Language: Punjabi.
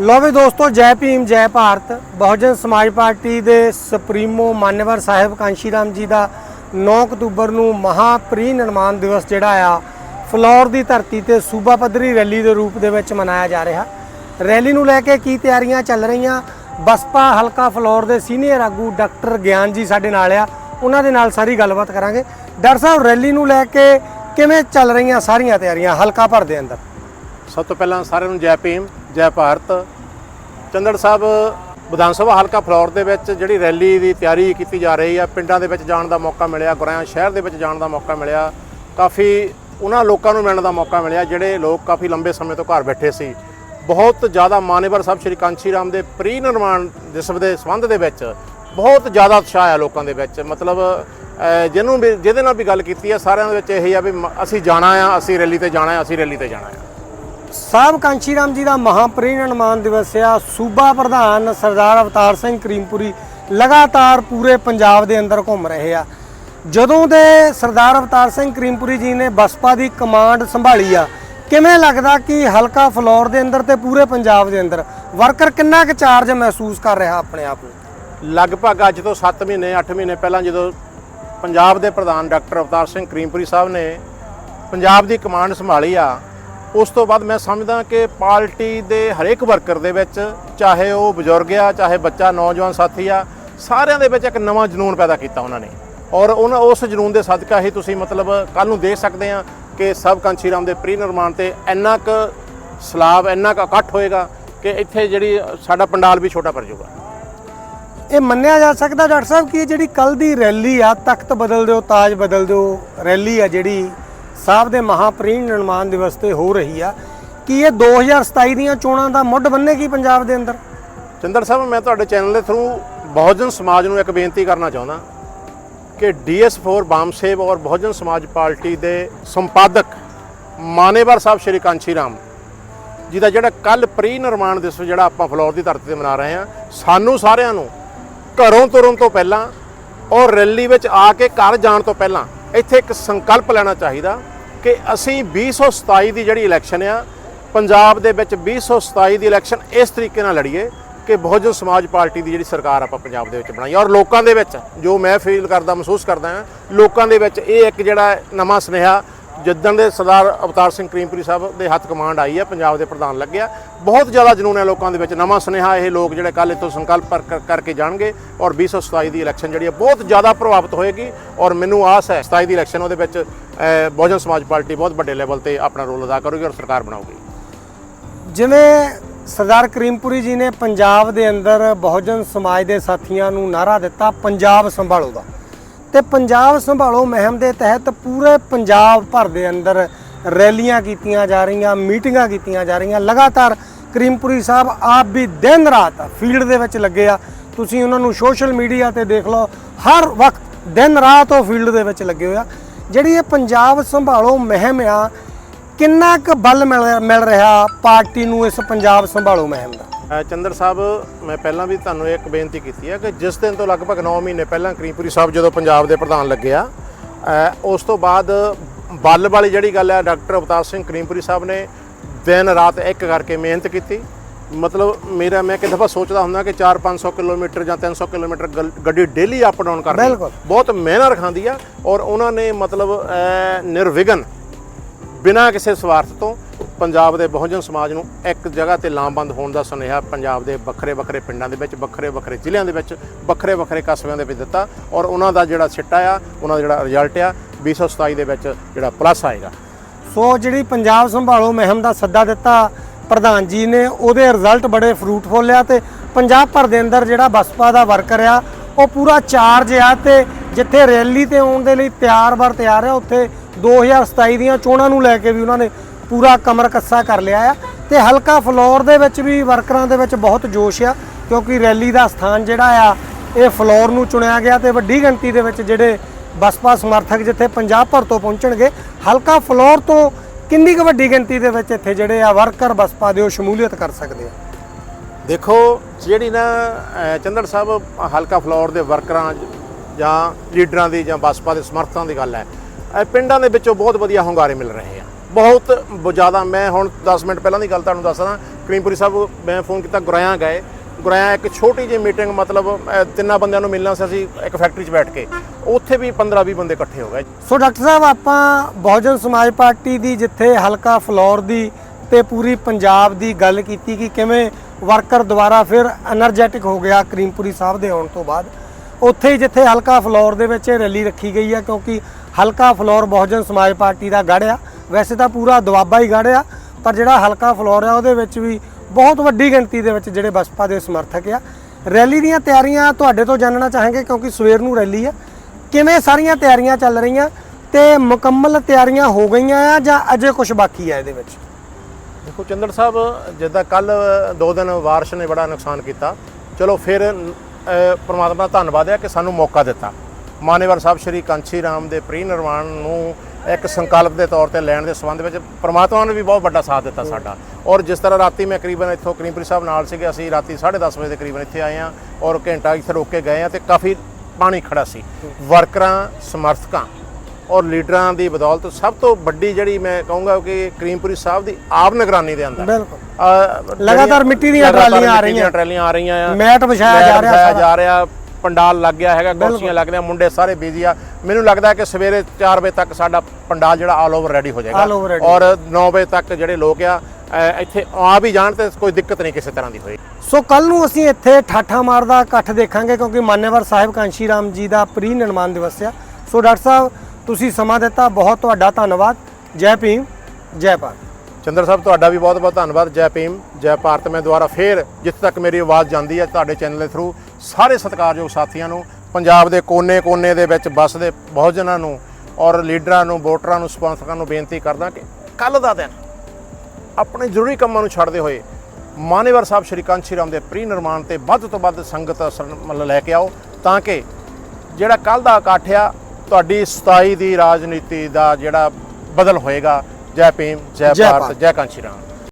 ਲੋ ਵੀ ਦੋਸਤੋ, ਜੈ ਭੀਮ, ਜੈ ਭਾਰਤ। ਬਹੁਜਨ ਸਮਾਜ ਪਾਰਟੀ ਦੇ ਸੁਪਰੀਮੋ ਮਾਨਵਰ ਸਾਹਿਬ ਕਾਂਸ਼ੀ ਰਾਮ ਜੀ ਦਾ 9 ਅਕਤੂਬਰ ਨੂੰ ਮਹਾ ਪ੍ਰੀ ਨਿਰਮਾਣ ਦਿਵਸ ਜਿਹੜਾ ਆ, ਫਲੋਰ ਦੀ ਧਰਤੀ ਤੇ ਸੂਬਾ ਪੱਧਰੀ ਰੈਲੀ ਦੇ ਰੂਪ ਦੇ ਵਿੱਚ ਮਨਾਇਆ ਜਾ ਰਿਹਾ। ਰੈਲੀ ਨੂੰ ਲੈ ਕੇ ਕੀ ਤਿਆਰੀਆਂ ਚੱਲ ਰਹੀਆਂ? ਬਸਪਾ ਹਲਕਾ ਫਲੋਰ ਦੇ ਸੀਨੀਅਰ ਆਗੂ ਡਾਕਟਰ ਗਿਆਨ ਜੀ ਸਾਡੇ ਨਾਲ ਆ। ਉਹਨਾਂ ਦੇ ਨਾਲ ਸਾਰੀ ਗੱਲਬਾਤ ਕਰਾਂਗੇ। ਡਾਕਟਰ ਸਾਹਿਬ, ਰੈਲੀ ਨੂੰ ਲੈ ਕੇ ਕਿਵੇਂ ਚੱਲ ਰਹੀਆਂ ਸਾਰੀਆਂ ਤਿਆਰੀਆਂ ਹਲਕਾ ਭਰ ਦੇ ਅੰਦਰ? ਸਭ ਤੋਂ ਪਹਿਲਾਂ ਸਾਰਿਆਂ ਨੂੰ ਜੈ ਭੀਮ। ਜੈ ਭਾਰਤ। ਚੰਦੜ ਸਾਹਿਬ, ਵਿਧਾਨ ਸਭਾ ਹਲਕਾ ਫਲੋਰ ਦੇ ਵਿੱਚ ਜਿਹੜੀ ਰੈਲੀ ਦੀ ਤਿਆਰੀ ਕੀਤੀ ਜਾ ਰਹੀ ਆ, ਪਿੰਡਾਂ ਦੇ ਵਿੱਚ ਜਾਣ ਦਾ ਮੌਕਾ ਮਿਲਿਆ ਗੁਰਿਆਂ ਸ਼ਹਿਰ ਦੇ ਵਿੱਚ ਜਾਣ ਦਾ ਮੌਕਾ ਮਿਲਿਆ। ਕਾਫੀ ਉਹਨਾਂ ਲੋਕਾਂ ਨੂੰ ਮਿਲਣ ਦਾ ਮੌਕਾ ਮਿਲਿਆ, ਜਿਹੜੇ ਲੋਕ ਕਾਫੀ ਲੰਬੇ ਸਮੇਂ ਤੋਂ ਘਰ ਬੈਠੇ ਸੀ। ਬਹੁਤ ਜ਼ਿਆਦਾ ਮਾਨੇਵਰ ਸਾਹਿਬ ਸ਼੍ਰੀ ਕਾਂਚੀ ਰਾਮ ਦੇ ਪ੍ਰੀ ਨਿਰਮਾਣ ਦਿਸਵ ਦੇ ਸੰਬੰਧ ਦੇ ਵਿੱਚ ਬਹੁਤ ਜ਼ਿਆਦਾ ਉਤਸ਼ਾਹ ਆ ਲੋਕਾਂ ਦੇ ਵਿੱਚ। ਮਤਲਬ ਜਿਹਨੂੰ ਵੀ, ਜਿਹਦੇ ਨਾਲ ਵੀ ਗੱਲ ਕੀਤੀ ਹੈ ਸਾਰਿਆਂ ਦੇ ਵਿੱਚ ਇਹ ਆ ਵੀ ਮ- ਅਸੀਂ ਜਾਣਾ ਆ, ਅਸੀਂ ਰੈਲੀ ਤੇ ਜਾਣਾ ਆ, ਅਸੀਂ ਰੈਲੀ ਤੇ ਜਾਣਾ ਆ। ਸਾਹਿਬ ਕਾਂਸ਼ੀ ਰਾਮ ਜੀ ਦਾ ਮਹਾਪਰਿਨਿਰਮਾਣ ਦਿਵਸ ਆ। ਸੂਬਾ ਪ੍ਰਧਾਨ ਸਰਦਾਰ ਅਵਤਾਰ ਸਿੰਘ ਕਰੀਮਪੁਰੀ ਲਗਾਤਾਰ ਪੂਰੇ ਪੰਜਾਬ ਦੇ ਅੰਦਰ ਘੁੰਮ ਰਹੇ ਆ। ਜਦੋਂ ਦੇ ਸਰਦਾਰ ਅਵਤਾਰ ਸਿੰਘ ਕਰੀਮਪੁਰੀ ਜੀ ਨੇ ਬਸਪਾ ਦੀ ਕਮਾਂਡ ਸੰਭਾਲੀ ਆ, ਕਿਵੇਂ ਲੱਗਦਾ ਕਿ ਹਲਕਾ ਫਲੋਰ ਦੇ ਅੰਦਰ ਤੇ ਪੂਰੇ ਪੰਜਾਬ ਦੇ ਅੰਦਰ ਵਰਕਰ ਕਿੰਨਾ ਕੁ ਚਾਰਜ ਮਹਿਸੂਸ ਕਰ ਰਿਹਾ ਆਪਣੇ ਆਪ ਨੂੰ? ਲਗਭਗ ਅੱਜ ਤੋਂ 7 ਮਹੀਨੇ 8 ਮਹੀਨੇ ਪਹਿਲਾਂ ਜਦੋਂ ਪੰਜਾਬ ਦੇ ਪ੍ਰਧਾਨ ਡਾਕਟਰ ਅਵਤਾਰ ਸਿੰਘ ਕਰੀਮਪੁਰੀ ਸਾਹਿਬ ਨੇ ਪੰਜਾਬ ਦੀ ਕਮਾਂਡ ਸੰਭਾਲੀ ਆ ਉਸ ਤੋਂ ਬਾਅਦ ਮੈਂ ਸਮਝਦਾ ਕਿ ਪਾਰਟੀ ਦੇ ਹਰੇਕ ਵਰਕਰ ਦੇ ਵਿੱਚ, ਚਾਹੇ ਉਹ ਬਜ਼ੁਰਗ ਆ, ਚਾਹੇ ਬੱਚਾ, ਨੌਜਵਾਨ ਸਾਥੀ ਆ, ਸਾਰਿਆਂ ਦੇ ਵਿੱਚ ਇੱਕ ਨਵਾਂ ਜਨੂਨ ਪੈਦਾ ਕੀਤਾ ਉਹਨਾਂ ਨੇ। ਔਰ ਉਹਨਾਂ, ਉਸ ਜਨੂਨ ਦੇ ਸਦਕਾ ਹੀ ਤੁਸੀਂ ਮਤਲਬ ਕੱਲ ਨੂੰ ਦੇਖ ਸਕਦੇ ਆ ਕਿ ਸਭ ਕਾਂਚੀ ਰਾਮ ਦੇ ਪ੍ਰੀ ਨਿਰਮਾਣ ਤੇ ਇੰਨਾ ਕੁ ਸਲਾਬ, ਇੰਨਾ ਕੁ ਇਕੱਠ ਹੋਏਗਾ ਕਿ ਇੱਥੇ ਜਿਹੜੀ ਸਾਡਾ ਪੰਡਾਲ ਵੀ ਛੋਟਾ ਪੜ ਜਾਊਗਾ। ਇਹ ਮੰਨਿਆ ਜਾ ਸਕਦਾ, ਡਾਕਟਰ ਸਾਹਿਬ, ਕਿ ਇਹ ਜਿਹੜੀ ਕੱਲ ਦੀ ਰੈਲੀ ਆ, ਤਖਤ ਬਦਲ ਦਿਓ, ਤਾਜ ਬਦਲ ਦਿਓ, ਰੈਲੀ ਆ ਜਿਹੜੀ ਸਾਹਿਬ ਦੇ ਮਹਾਪ੍ਰੀਨ ਨਿਰਮਾਣ ਦਿਵਸ ਤੇ ਹੋ ਰਹੀ ਆ। ਕਿ ਇਹ 2027 ਦੀਆਂ ਚੋਣਾਂ ਦਾ ਮੁੱਢ ਬੰਨੇਗੀ ਪੰਜਾਬ ਦੇ ਅੰਦਰ? ਚੰਦਰ ਸਾਹਿਬ, ਮੈਂ ਤੁਹਾਡੇ ਚੈਨਲ ਦੇ ਥਰੂ ਬਹੁਜਨ ਸਮਾਜ ਨੂੰ ਇੱਕ ਬੇਨਤੀ ਕਰਨਾ ਚਾਹੁੰਦਾ ਕਿ DS4 ਬਾਮਸੇਵ ਔਰ ਬਹੁਜਨ ਸਮਾਜ ਪਾਰਟੀ ਦੇ ਸੰਪਾਦਕ ਮਾਨੇਵਰ ਸਾਹਿਬ ਸ਼੍ਰੀ ਕਾਂਚੀ ਰਾਮ ਜਿਹਦਾ ਜਿਹੜਾ ਕੱਲ ਪ੍ਰੀ ਨਿਰਮਾਣ ਦਿਵਸ ਜਿਹੜਾ ਆਪਾਂ ਫਲੋਰ ਦੀ ਧਰਤੀ ਤੇ ਮਨਾ ਰਹੇ ਹਾਂ, ਸਾਨੂੰ ਸਾਰਿਆਂ ਨੂੰ ਘਰੋਂ ਤੁਰਨ ਤੋਂ ਪਹਿਲਾਂ ਔਰ ਰੈਲੀ ਵਿੱਚ ਆ ਕੇ ਘਰ ਜਾਣ ਤੋਂ ਪਹਿਲਾਂ ਇੱਥੇ ਇੱਕ ਸੰਕਲਪ ਲੈਣਾ ਚਾਹੀਦਾ ਕਿ ਅਸੀਂ 2027 ਦੀ ਜਿਹੜੀ ਇਲੈਕਸ਼ਨ ਆ, ਪੰਜਾਬ ਦੇ ਵਿੱਚ 2027 ਦੀ ਇਲੈਕਸ਼ਨ ਇਸ ਤਰੀਕੇ ਨਾਲ ਲੜੀਏ ਕਿ ਬਹੁਜਨ ਸਮਾਜ ਪਾਰਟੀ ਦੀ ਜਿਹੜੀ ਸਰਕਾਰ ਆਪਾਂ ਪੰਜਾਬ ਦੇ ਵਿੱਚ ਬਣਾਈ। ਔਰ ਲੋਕਾਂ ਦੇ ਵਿੱਚ ਜੋ ਮੈਂ ਫੀਲ ਕਰਦਾ, ਮਹਿਸੂਸ ਕਰਦਾ ਹਾਂ, ਲੋਕਾਂ ਦੇ ਵਿੱਚ ਇਹ ਇੱਕ ਜਿਹੜਾ ਨਵਾਂ ਸੁਨੇਹਾ ਜਿੱਦਣ ਦੇ ਸਰਦਾਰ ਅਵਤਾਰ ਸਿੰਘ ਕਰੀਮਪੁਰੀ ਸਾਹਿਬ ਦੇ ਹੱਥ ਕਮਾਂਡ ਆਈ ਹੈ ਪੰਜਾਬ ਦੇ ਪ੍ਰਧਾਨ ਲੱਗਿਆ। ਬਹੁਤ ਜ਼ਿਆਦਾ ਜਨੂਨ ਹੈ ਲੋਕਾਂ ਦੇ ਵਿੱਚ ਨਵਾਂ ਸੁਨੇਹਾ, ਇਹ ਲੋਕ ਜਿਹੜੇ ਕੱਲ ਇਥੋਂ ਸੰਕਲਪ ਕਰ- ਕਰਕੇ ਜਾਣਗੇ ਔਰ 2027 ਦੀ ਇਲੈਕਸ਼ਨ ਜਿਹੜੀ ਹੈ ਬਹੁਤ ਜ਼ਿਆਦਾ ਪ੍ਰਭਾਵਿਤ ਹੋਏਗੀ। ਔਰ ਮੈਨੂੰ ਆਸ ਹੈ 27 ਦੀ ਇਲੈਕਸ਼ਨ ਉਹਦੇ ਵਿੱਚ ਬਹੁਜਨ ਸਮਾਜ ਪਾਰਟੀ ਬਹੁਤ ਵੱਡੇ ਲੈਵਲ ਤੇ ਆਪਣਾ ਰੋਲ ਅਦਾ ਕਰੂਗੀ ਔਰ ਸਰਕਾਰ ਬਣਾਊਗੀ। ਜਿਵੇਂ ਸਰਦਾਰ ਕਰੀਮਪੁਰੀ ਜੀ ਨੇ ਪੰਜਾਬ ਦੇ ਅੰਦਰ ਬਹੁਜਨ ਸਮਾਜ ਦੇ ਸਾਥੀਆਂ ਨੂੰ ਨਾਰਾ ਦਿੱਤਾ ਪੰਜਾਬ ਸੰਭਾਲੋ ਦਾ। ਤੇ ਪੰਜਾਬ ਸੰਭਾਲੋ ਮੁਹਿੰਮ ਦੇ ਤਹਿਤ ਪੂਰੇ ਪੰਜਾਬ ਭਰ ਦੇ ਅੰਦਰ ਰੈਲੀਆਂ ਕੀਤੀਆਂ ਜਾ ਰਹੀਆਂ, ਮੀਟਿੰਗਾਂ ਕੀਤੀਆਂ ਜਾ ਰਹੀਆਂ। ਲਗਾਤਾਰ ਕਰੀਮਪੁਰੀ ਸਾਹਿਬ ਆਪ ਵੀ ਦਿਨ ਰਾਤ ਫੀਲਡ ਦੇ ਵਿੱਚ ਲੱਗੇ ਆ। ਤੁਸੀਂ ਉਹਨਾਂ ਨੂੰ ਸੋਸ਼ਲ ਮੀਡੀਆ ਤੇ ਦੇਖ ਲਓ, ਹਰ ਵਕਤ ਦਿਨ ਰਾਤ ਉਹ ਫੀਲਡ ਦੇ ਵਿੱਚ ਲੱਗੇ ਹੋਇਆ ਜਿਹੜੀ ਇਹ ਪੰਜਾਬ ਸੰਭਾਲੋ ਮੁਹਿੰਮ ਆ, ਕਿੰਨਾ ਕੁ ਬਲ ਮਿਲ ਮਿਲ ਰਿਹਾ ਪਾਰਟੀ ਨੂੰ ਇਸ ਪੰਜਾਬ ਸੰਭਾਲੋ ਮੁਹਿੰਮ ਦਾ? ਚੰਦਰ ਸਾਹਿਬ, ਮੈਂ ਪਹਿਲਾਂ ਵੀ ਤੁਹਾਨੂੰ ਇੱਕ ਬੇਨਤੀ ਕੀਤੀ ਹੈ ਕਿ ਜਿਸ ਦਿਨ ਤੋਂ ਲਗਭਗ 9 ਮਹੀਨੇ ਪਹਿਲਾਂ ਕਰੀਮਪੁਰੀ ਸਾਹਿਬ ਜਦੋਂ ਪੰਜਾਬ ਦੇ ਪ੍ਰਧਾਨ ਲੱਗਿਆ ਉਸ ਤੋਂ ਬਾਅਦ ਬਲ ਵਾਲੀ ਜਿਹੜੀ ਗੱਲ ਹੈ ਡਾਕਟਰ ਅਵਤਾਰ ਸਿੰਘ ਕਰੀਮਪੁਰੀ ਸਾਹਿਬ ਨੇ ਦਿਨ ਰਾਤ ਇੱਕ ਕਰਕੇ ਮਿਹਨਤ ਕੀਤੀ। ਮਤਲਬ ਮੇਰਾ ਮੈਂ ਇੱਕ ਦਫਾ ਸੋਚਦਾ ਹੁੰਦਾ ਕਿ 4-500 ਕਿਲੋਮੀਟਰ ਜਾਂ 300 ਕਿਲੋਮੀਟਰ ਗੱਡੀ ਡੇਲੀ ਅਪ ਡਾਊਨ ਕਰਦੀ। ਬਹੁਤ ਮਿਹਨਤ ਰਖਾਉਂਦੀ ਆ ਔਰ ਉਹਨਾਂ ਨੇ ਮਤਲਬ ਨਿਰਵਿਘਨ ਬਿਨਾਂ ਕਿਸੇ ਸਵਾਰਥ ਤੋਂ ਪੰਜਾਬ ਦੇ ਬਹੁਜਨ ਸਮਾਜ ਨੂੰ ਇੱਕ ਜਗ੍ਹਾ ਤੇ ਲਾਮਬੰਦ ਹੋਣ ਦਾ ਸੁਨੇਹਾ ਪੰਜਾਬ ਦੇ ਵੱਖਰੇ ਵੱਖਰੇ ਪਿੰਡਾਂ ਦੇ ਵਿੱਚ ਵੱਖਰੇ ਵੱਖਰੇ ਜ਼ਿਲ੍ਹਿਆਂ ਦੇ ਵਿੱਚ ਵੱਖਰੇ ਵੱਖਰੇ ਕਸਬਿਆਂ ਦੇ ਵਿੱਚ ਦਿੱਤਾ ਔਰ ਉਹਨਾਂ ਦਾ ਜਿਹੜਾ ਸਿੱਟਾ ਆ ਉਹਨਾਂ ਦਾ ਜਿਹੜਾ ਰਿਜ਼ਲਟ ਆ 2027 ਦੇ ਵਿੱਚ ਜਿਹੜਾ ਪਲੱਸ ਆਏਗਾ ਸੋ ਜਿਹੜੀ ਪੰਜਾਬ ਸੰਭਾਲੋ ਮੁਹਿੰਮ ਦਾ ਸੱਦਾ ਦਿੱਤਾ ਪ੍ਰਧਾਨ ਜੀ ਨੇ ਉਹਦੇ ਰਿਜ਼ਲਟ ਬੜੇ ਫਰੂਟਫੁੱਲ ਆ ਤੇ ਪੰਜਾਬ ਭਰ ਦੇ ਅੰਦਰ ਜਿਹੜਾ ਬਸਪਾ ਦਾ ਵਰਕਰ ਆ, ਉਹ ਪੂਰਾ ਚਾਰਜ ਆ ਤੇ ਜਿੱਥੇ ਰੈਲੀ ਤੇ ਆਉਣ ਦੇ ਲਈ ਤਿਆਰ ਬਰ ਤਿਆਰ ਆ, ਉੱਥੇ 2027 ਦੀਆਂ ਚੋਣਾਂ ਨੂੰ ਲੈ ਕੇ ਵੀ ਉਹਨਾਂ ਨੇ ਪੂਰਾ ਕਮਰ ਕੱਸਾ ਕਰ ਲਿਆ ਆ ਤੇ ਹਲਕਾ ਫਲੋਰ ਦੇ ਵਿੱਚ ਵੀ ਵਰਕਰਾਂ ਦੇ ਵਿੱਚ ਬਹੁਤ ਜੋਸ਼ ਆ, ਕਿਉਂਕਿ ਰੈਲੀ ਦਾ ਸਥਾਨ ਜਿਹੜਾ ਆ, ਇਹ ਫਲੋਰ ਨੂੰ ਚੁਣਿਆ ਗਿਆ ਤੇ ਵੱਡੀ ਗਿਣਤੀ ਦੇ ਵਿੱਚ ਜਿਹੜੇ ਬਸਪਾ ਸਮਰਥਕ ਜਿੱਥੇ ਪੰਜਾਬ ਭਰ ਤੋਂ ਪਹੁੰਚਣਗੇ, ਹਲਕਾ ਫਲੋਰ ਤੋਂ ਕਿੰਨੀ ਕੁ ਵੱਡੀ ਗਿਣਤੀ ਦੇ ਵਿੱਚ ਇੱਥੇ ਜਿਹੜੇ ਆ ਵਰਕਰ ਬਸਪਾ ਦੇ ਉਹ ਸ਼ਮੂਲੀਅਤ ਕਰ ਸਕਦੇ ਆ? ਦੇਖੋ, ਜਿਹੜੀ ਨਾ ਚੰਦੜ ਸਾਹਿਬ, ਹਲਕਾ ਫਲੋਰ ਦੇ ਵਰਕਰਾਂ ਜਾਂ ਲੀਡਰਾਂ ਦੀ ਜਾਂ ਬਸਪਾ ਦੇ ਸਮਰਥਕਾਂ ਦੀ ਗੱਲ ਹੈ ਪਿੰਡਾਂ ਦੇ ਵਿੱਚੋਂ ਬਹੁਤ ਵਧੀਆ ਹੁੰਗਾਰੇ ਮਿਲ ਰਹੇ ਆ। ਬਹੁਤ ਜ਼ਿਆਦਾ, ਮੈਂ ਹੁਣ 10 ਮਿੰਟ ਪਹਿਲਾਂ ਦੀ ਗੱਲ ਤੁਹਾਨੂੰ ਦੱਸਦਾ ਕਰੀਮਪੁਰੀ ਸਾਹਿਬ, ਮੈਂ ਫੋਨ ਕੀਤਾ, ਗੁਰਾਇਆ ਗਏ। ਗੁਰਾਇਆ ਇੱਕ ਛੋਟੀ ਜਿਹੀ ਮੀਟਿੰਗ, ਮਤਲਬ ਤਿੰਨਾਂ ਬੰਦਿਆਂ ਨੂੰ ਮਿਲਣਾ ਸੀ, ਅਸੀਂ ਇੱਕ ਫੈਕਟਰੀ 'ਚ ਬੈਠ ਕੇ। ਉੱਥੇ ਵੀ 15-20 ਬੰਦੇ ਇਕੱਠੇ ਹੋ ਗਏ। ਸੋ ਡਾਕਟਰ ਸਾਹਿਬ, ਆਪਾਂ ਬਹੁਜਨ ਸਮਾਜ ਪਾਰਟੀ ਦੀ ਜਿੱਥੇ ਹਲਕਾ ਫਲੋਰ ਦੀ ਤੇ ਪੂਰੀ ਪੰਜਾਬ ਦੀ ਗੱਲ ਕੀਤੀ ਕਿ ਕਿਵੇਂ ਵਰਕਰ ਦੁਆਰਾ ਫਿਰ એનર્ਜੈਟਿਕ ਹੋ ਗਿਆ ਕਰੀਮਪੁਰੀ ਸਾਹਿਬ ਦੇ ਆਉਣ ਤੋਂ ਬਾਅਦ। ਉੱਥੇ ਹੀ ਜਿੱਥੇ ਹਲਕਾ ਫਲੋਰ ਦੇ ਵਿੱਚ ਰੈਲੀ ਰੱਖੀ ਗਈ ਹੈ ਕਿਉਂਕਿ ਹਲਕਾ ਫਲੋਰ ਬਹੁਜਨ ਸਮਾਜ ਪਾਰਟੀ ਦਾ ਗੜ੍ਹ ਆ। ਵੈਸੇ ਤਾਂ ਪੂਰਾ ਦੁਆਬਾ ਹੀ ਗੜ੍ਹ ਆ, ਪਰ ਜਿਹੜਾ ਹਲਕਾ ਫਲੋਰ ਆ, ਉਹਦੇ ਵਿੱਚ ਵੀ ਬਹੁਤ ਵੱਡੀ ਗਿਣਤੀ ਦੇ ਵਿੱਚ ਜਿਹੜੇ ਬਸਪਾ ਦੇ ਸਮਰਥਕ ਆ। ਰੈਲੀ ਦੀਆਂ ਤਿਆਰੀਆਂ ਤੁਹਾਡੇ ਤੋਂ ਜਾਣਨਾ ਚਾਹਾਂਗੇ, ਕਿਉਂਕਿ ਸਵੇਰ ਨੂੰ ਰੈਲੀ ਆ। ਕਿਵੇਂ ਸਾਰੀਆਂ ਤਿਆਰੀਆਂ ਚੱਲ ਰਹੀਆਂ ਤੇ ਮੁਕੰਮਲ ਤਿਆਰੀਆਂ ਹੋ ਗਈਆਂ ਆ ਜਾਂ ਅਜੇ ਕੁਝ ਬਾਕੀ ਆ ਇਹਦੇ ਵਿੱਚ? ਦੇਖੋ, ਚੰਦਰ ਸਾਹਿਬ, ਜਿੱਦਾਂ ਕੱਲ ਦੋ ਦਿਨ ਬਾਰਿਸ਼ ਨੇ ਬੜਾ ਨੁਕਸਾਨ ਕੀਤਾ। ਚਲੋ, ਫਿਰ ਪਰਮਾਤਮਾ ਦਾ ਧੰਨਵਾਦ ਹੈ ਕਿ ਸਾਨੂੰ ਮੌਕਾ ਦਿੱਤਾ। ਮਾਨੇਵਾਰ ਸਾਹਿਬ, ਸ਼੍ਰੀ ਕਾਂਚੀ ਰਾਮ ਦੇ ਪ੍ਰੀ ਨਿਰਵਾਣ ਨੂੰ ਇੱਕ ਸੰਕਲਪ ਦੇ ਤੌਰ ਤੇ ਲੈਣ ਦੇ ਸੰਬੰਧ ਵਿੱਚ ਪ੍ਰਮਾਤਮਾ ਨੇ ਵੀ ਬਹੁਤ ਵੱਡਾ ਸਾਥ ਦਿੱਤਾ ਸਾਡਾ। ਔਰ ਜਿਸ ਤਰ੍ਹਾਂ ਰਾਤੀ ਮੈਂ ਕਰੀਬਨ ਇੱਥੋਂ ਕਰੀਮਪੁਰੀ ਸਾਹਿਬ ਨਾਲ ਸੀਗੇ, ਅਸੀਂ ਰਾਤੀ 10:30 ਵਜੇ ਦੇ ਕਰੀਬਨ ਇੱਥੇ ਆਏ ਆ ਔਰ ਘੰਟਾ ਇੱਥੇ ਰੋਕ ਕੇ ਗਏ ਆ ਤੇ ਕਾਫੀ ਪਾਣੀ ਖੜਾ ਸੀ। ਵਰਕਰਾਂ ਸਮਰਥਕਾਂ ਔਰ ਲੀਡਰਾਂ ਦੀ ਬਦੌਲਤ ਸਭ ਤੋਂ ਵੱਡੀ ਜਿਹੜੀ ਮੈਂ ਕਹੂੰਗਾ ਕਿ ਕਰੀਮਪੁਰੀ ਸਾਹਿਬ ਦੀ ਆਪ ਨਿਗਰਾਨੀ ਦੇ ਅੰਦਰ। ਬਿਲਕੁਲ। ਲਗਾਤਾਰ ਮਿੱਟੀ ਦੀਆਂ ਟਰਾਲੀਆਂ ਆ ਰਹੀਆਂ। ਟਰਾਲੀਆਂ ਆ ਰਹੀਆਂ ਆ। ਮੈਟ ਵਿਛਾਇਆ ਜਾ ਰਿਹਾ ਸਾਰਾ। ਜਾ ਰਿਹਾ ਪੰਡਾਲ ਲੱਗ ਗਿਆ ਹੈਗਾ ਕੁਰਸੀਆਂ ਲੱਗ ਰਹੀਆਂ ਮੁੰਡੇ ਸਾਰੇ ਬਿਜ਼ੀ ਆ। ਮੈਨੂੰ ਲੱਗਦਾ ਕਿ ਸਵੇਰੇ 4 ਵਜੇ ਤੱਕ ਸਾਡਾ ਪੰਡਾਲ ਜਿਹੜਾ ਆਲ ਓਵਰ ਰੈਡੀ ਹੋ ਜਾਏਗਾ। ਔਰ 9 ਵਜੇ ਤੱਕ ਜਿਹੜੇ ਲੋਕ ਆ ਇੱਥੇ ਆ ਵੀ ਜਾਣ ਤੇ ਕੋਈ ਦਿੱਕਤ ਨਹੀਂ ਕਿਸੇ ਤਰ੍ਹਾਂ ਦੀ ਹੋਈ। ਸੋ ਕੱਲ ਨੂੰ ਅਸੀਂ ਇੱਥੇ ਠਾਠਾ ਮਾਰਦਾ ਇਕੱਠ ਦੇਖਾਂਗੇ ਕਿਉਂਕਿ ਮਾਨੇਵਾਰ ਸਾਹਿਬ ਕਾਂਸ਼ੀ ਰਾਮ ਜੀ ਦਾ ਪ੍ਰੀ ਨਿਰਮਾਣ ਦਿਵਸ ਆ। ਸੋ ਡਾਕਟਰ ਸਾਹਿਬ ਤੁਸੀਂ ਸਮਾਂ ਦਿੱਤਾ ਬਹੁਤ ਤੁਹਾਡਾ ਧੰਨਵਾਦ। ਜੈ ਭੀਮ ਜੈ ਭਾਰਤ। ਚੰਦਰ ਸਾਹਿਬ ਤੁਹਾਡਾ ਵੀ ਬਹੁਤ ਬਹੁਤ ਧੰਨਵਾਦ। ਜੈ ਭੀਮ ਜੈ ਭਾਰਤ। ਮੈਂ ਦੁਬਾਰਾ ਫੇਰ ਜਿੱਥੇ ਤੱਕ ਮੇਰੀ ਆਵਾਜ਼ ਜਾਂਦੀ ਹੈ ਤੁਹਾਡੇ ਚੈਨਲ ਦੇ ਥਰੂ ਸਾਰੇ ਸਤਿਕਾਰਯੋਗ ਸਾਥੀਆਂ ਨੂੰ ਪੰਜਾਬ ਦੇ ਕੋਨੇ-ਕੋਨੇ ਦੇ ਵਿੱਚ ਵੱਸਦੇ ਬਹੁਜਨਾਂ ਨੂੰ ਔਰ ਲੀਡਰਾਂ ਨੂੰ ਵੋਟਰਾਂ ਨੂੰ ਸਪਾਂਸਰਾਂ ਨੂੰ ਬੇਨਤੀ ਕਰਦਾ ਕਿ ਕੱਲ ਦਾ ਦਿਨ ਆਪਣੇ ਜ਼ਰੂਰੀ ਕੰਮਾਂ ਨੂੰ ਛੱਡਦੇ ਹੋਏ ਮਾਨੇਵਾਰ ਸਾਹਿਬ ਸ਼੍ਰੀ ਕਾਂਚੀ ਰਾਮ ਦੇ ਪ੍ਰੀ ਨਿਰਮਾਣ ਤੇ ਵੱਧ ਤੋਂ ਵੱਧ ਸੰਗਤ ਅਸਰ- ਮਤਲਬ ਲੈ ਕੇ ਆਓ ਤਾਂ ਕਿ ਜਿਹੜਾ ਕੱਲ ਦਾ ਇਕੱਠ ਆ ਤੁਹਾਡੀ 27 ਦੀ ਰਾਜਨੀਤੀ ਦਾ ਜਿਹੜਾ ਬਦਲ ਹੋਏਗਾ ਜੈ ਭੀਮ ਜੈ ਭਾਰਤ। ਜੈ ਕਾਂਚੀ ਰਾਮ